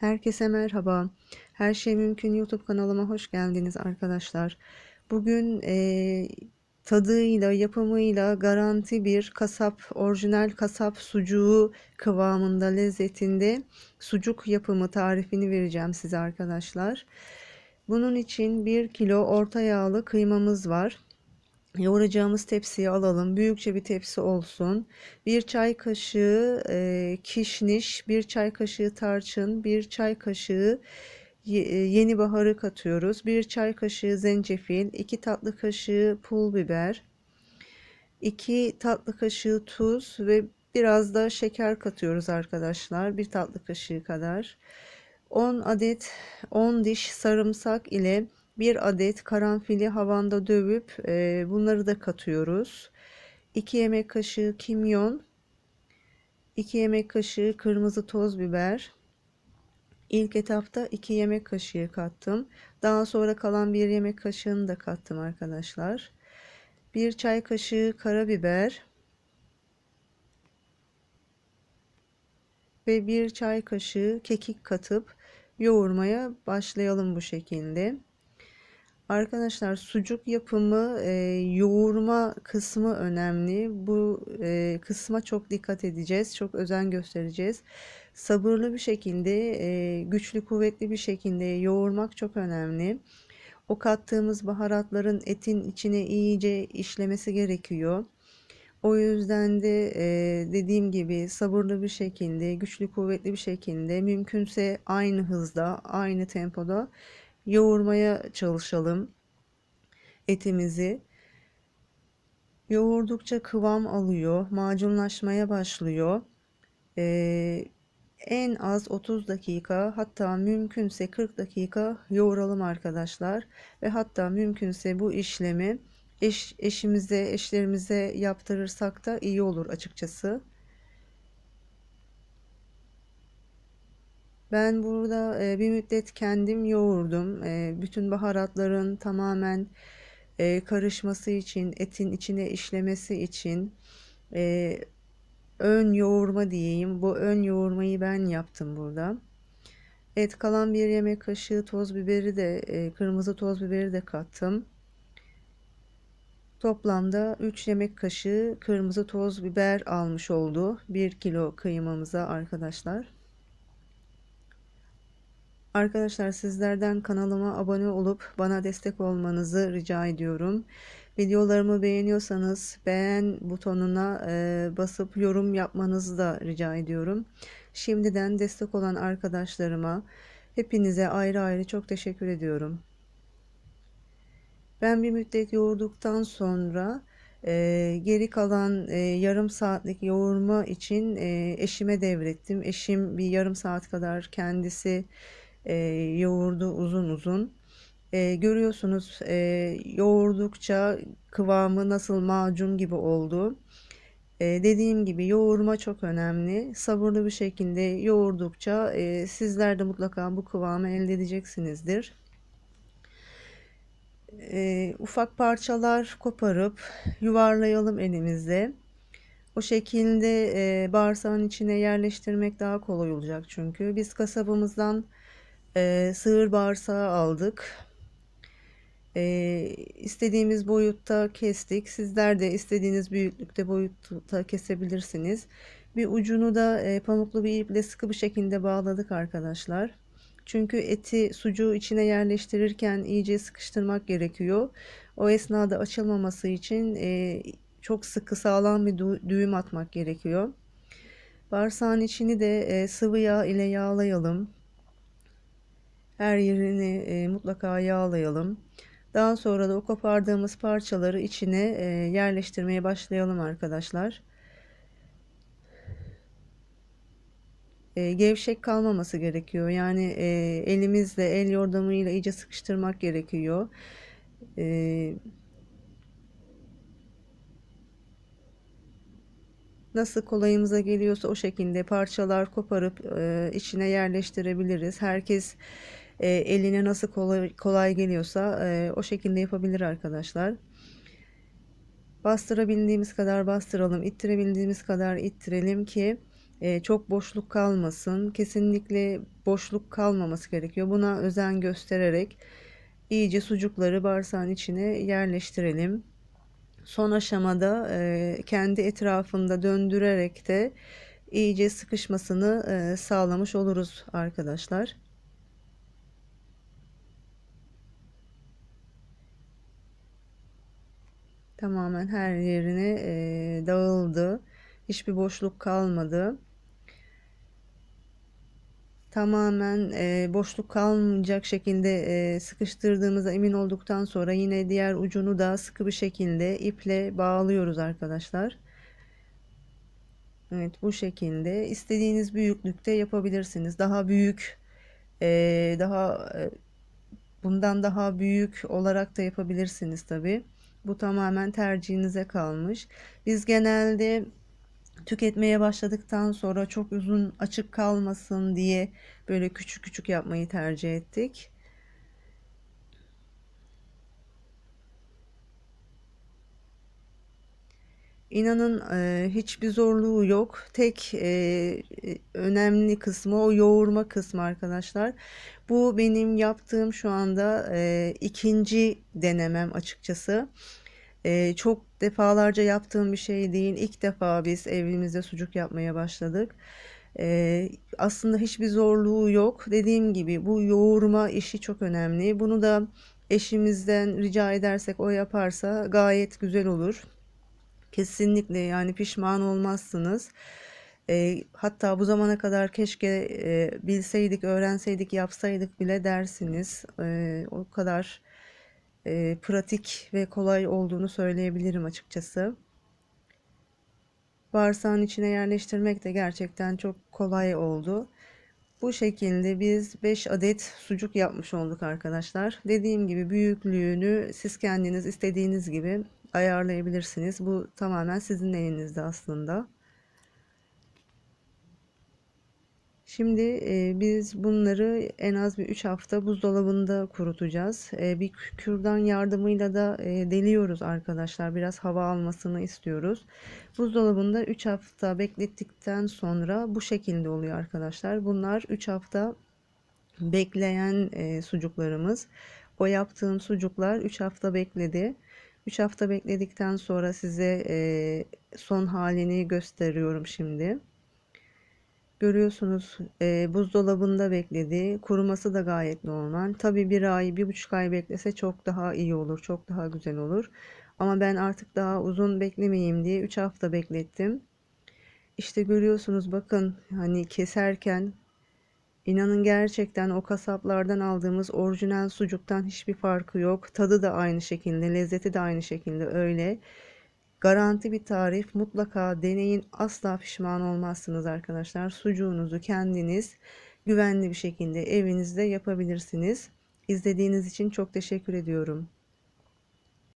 Herkese merhaba. Her şey mümkün YouTube kanalıma hoş geldiniz arkadaşlar. Bugün e, tadıyla, yapımıyla garanti bir kasap, orijinal kasap sucuğu kıvamında, lezzetinde sucuk yapımı tarifini vereceğim size arkadaşlar. Bunun için 1 kilo orta yağlı kıymamız var. Yoğuracağımız tepsiyi alalım. Büyükçe bir tepsi olsun. Bir çay kaşığı e, kişniş, bir çay kaşığı tarçın, bir çay kaşığı e, yeni baharı katıyoruz. Bir çay kaşığı zencefil, iki tatlı kaşığı pul biber, iki tatlı kaşığı tuz ve biraz da şeker katıyoruz arkadaşlar. Bir tatlı kaşığı kadar. 10 adet 10 diş sarımsak ile bir adet karanfili havanda dövüp e, bunları da katıyoruz. 2 yemek kaşığı kimyon, 2 yemek kaşığı kırmızı toz biber. İlk etapta 2 yemek kaşığı kattım. Daha sonra kalan 1 yemek kaşığını da kattım arkadaşlar. 1 çay kaşığı karabiber ve 1 çay kaşığı kekik katıp yoğurmaya başlayalım bu şekilde. Arkadaşlar sucuk yapımı e, yoğurma kısmı önemli. Bu e, kısma çok dikkat edeceğiz. Çok özen göstereceğiz. Sabırlı bir şekilde, e, güçlü kuvvetli bir şekilde yoğurmak çok önemli. O kattığımız baharatların etin içine iyice işlemesi gerekiyor. O yüzden de e, dediğim gibi sabırlı bir şekilde, güçlü kuvvetli bir şekilde, mümkünse aynı hızda, aynı tempoda yoğurmaya çalışalım etimizi. Yoğurdukça kıvam alıyor, macunlaşmaya başlıyor. Ee, en az 30 dakika hatta mümkünse 40 dakika yoğuralım arkadaşlar. Ve hatta mümkünse bu işlemi eş, eşimize, eşlerimize yaptırırsak da iyi olur açıkçası. Ben burada e, bir müddet kendim yoğurdum. E, bütün baharatların tamamen e, karışması için, etin içine işlemesi için ön yoğurma diyeyim. Bu ön yoğurmayı ben yaptım burada. Et kalan bir yemek kaşığı toz biberi de kırmızı toz biberi de kattım. Toplamda 3 yemek kaşığı kırmızı toz biber almış oldu 1 kilo kıymamıza arkadaşlar. Arkadaşlar sizlerden kanalıma abone olup bana destek olmanızı rica ediyorum. Videolarımı beğeniyorsanız beğen butonuna e, basıp yorum yapmanızı da rica ediyorum. Şimdiden destek olan arkadaşlarıma hepinize ayrı ayrı çok teşekkür ediyorum. Ben bir müddet yoğurduktan sonra e, geri kalan e, yarım saatlik yoğurma için e, eşime devrettim. Eşim bir yarım saat kadar kendisi e, yoğurdu uzun uzun. E, görüyorsunuz e, yoğurdukça kıvamı nasıl macun gibi oldu. E, dediğim gibi yoğurma çok önemli. Sabırlı bir şekilde yoğurdukça e, sizler de mutlaka bu kıvamı elde edeceksinizdir. E, ufak parçalar koparıp yuvarlayalım elimizde. O şekilde e, bağırsağın içine yerleştirmek daha kolay olacak çünkü. Biz kasabımızdan e, sığır bağırsağı aldık. E, istediğimiz boyutta kestik. Sizler de istediğiniz büyüklükte boyutta kesebilirsiniz. Bir ucunu da e, pamuklu bir iple sıkı bir şekilde bağladık arkadaşlar. Çünkü eti sucuğu içine yerleştirirken iyice sıkıştırmak gerekiyor. O esnada açılmaması için e, çok sıkı sağlam bir düğüm atmak gerekiyor. Bağırsağın içini de e, sıvı yağ ile yağlayalım. Her yerini e, mutlaka yağlayalım. Daha sonra da o kopardığımız parçaları içine e, yerleştirmeye başlayalım arkadaşlar. E, gevşek kalmaması gerekiyor. Yani e, elimizle el yordamıyla iyice sıkıştırmak gerekiyor. E, nasıl kolayımıza geliyorsa o şekilde parçalar koparıp e, içine yerleştirebiliriz. Herkes e, eline nasıl kolay, kolay geliyorsa e, o şekilde yapabilir arkadaşlar. Bastırabildiğimiz kadar bastıralım, ittirebildiğimiz kadar ittirelim ki E, çok boşluk kalmasın. Kesinlikle boşluk kalmaması gerekiyor. Buna özen göstererek iyice sucukları bağırsağın içine yerleştirelim. Son aşamada e, kendi etrafında döndürerek de iyice sıkışmasını e, sağlamış oluruz arkadaşlar. Tamamen her yerine e, dağıldı. Hiçbir boşluk kalmadı. Tamamen e, boşluk kalmayacak şekilde e, sıkıştırdığımıza emin olduktan sonra yine diğer ucunu da sıkı bir şekilde iple bağlıyoruz arkadaşlar. Evet bu şekilde istediğiniz büyüklükte yapabilirsiniz. Daha büyük, e, daha e, bundan daha büyük olarak da yapabilirsiniz tabi. Bu tamamen tercihinize kalmış. Biz genelde tüketmeye başladıktan sonra çok uzun açık kalmasın diye böyle küçük küçük yapmayı tercih ettik. İnanın e, hiçbir zorluğu yok. Tek e, önemli kısmı o yoğurma kısmı arkadaşlar. Bu benim yaptığım şu anda e, ikinci denemem açıkçası. E, çok defalarca yaptığım bir şey değil. İlk defa biz evimizde sucuk yapmaya başladık. E, aslında hiçbir zorluğu yok. Dediğim gibi bu yoğurma işi çok önemli. Bunu da eşimizden rica edersek o yaparsa gayet güzel olur. Kesinlikle yani pişman olmazsınız. E, hatta bu zamana kadar keşke e, bilseydik, öğrenseydik, yapsaydık bile dersiniz. E, o kadar e, pratik ve kolay olduğunu söyleyebilirim açıkçası. Bağırsağın içine yerleştirmek de gerçekten çok kolay oldu. Bu şekilde biz 5 adet sucuk yapmış olduk arkadaşlar. Dediğim gibi büyüklüğünü siz kendiniz istediğiniz gibi ayarlayabilirsiniz. Bu tamamen sizin elinizde aslında. Şimdi e, biz bunları en az bir 3 hafta buzdolabında kurutacağız. E, bir kürdan yardımıyla da e, deliyoruz arkadaşlar. Biraz hava almasını istiyoruz. Buzdolabında 3 hafta beklettikten sonra bu şekilde oluyor arkadaşlar. Bunlar 3 hafta bekleyen e, sucuklarımız. O yaptığım sucuklar 3 hafta bekledi. 3 hafta bekledikten sonra size e, son halini gösteriyorum şimdi. Görüyorsunuz e, buzdolabında bekledi. Kuruması da gayet normal. Tabi bir ay, bir buçuk ay beklese çok daha iyi olur. Çok daha güzel olur. Ama ben artık daha uzun beklemeyeyim diye 3 hafta beklettim. İşte görüyorsunuz bakın hani keserken inanın gerçekten o kasaplardan aldığımız orijinal sucuktan hiçbir farkı yok. Tadı da aynı şekilde, lezzeti de aynı şekilde öyle. Garanti bir tarif mutlaka deneyin asla pişman olmazsınız arkadaşlar. Sucuğunuzu kendiniz güvenli bir şekilde evinizde yapabilirsiniz. İzlediğiniz için çok teşekkür ediyorum.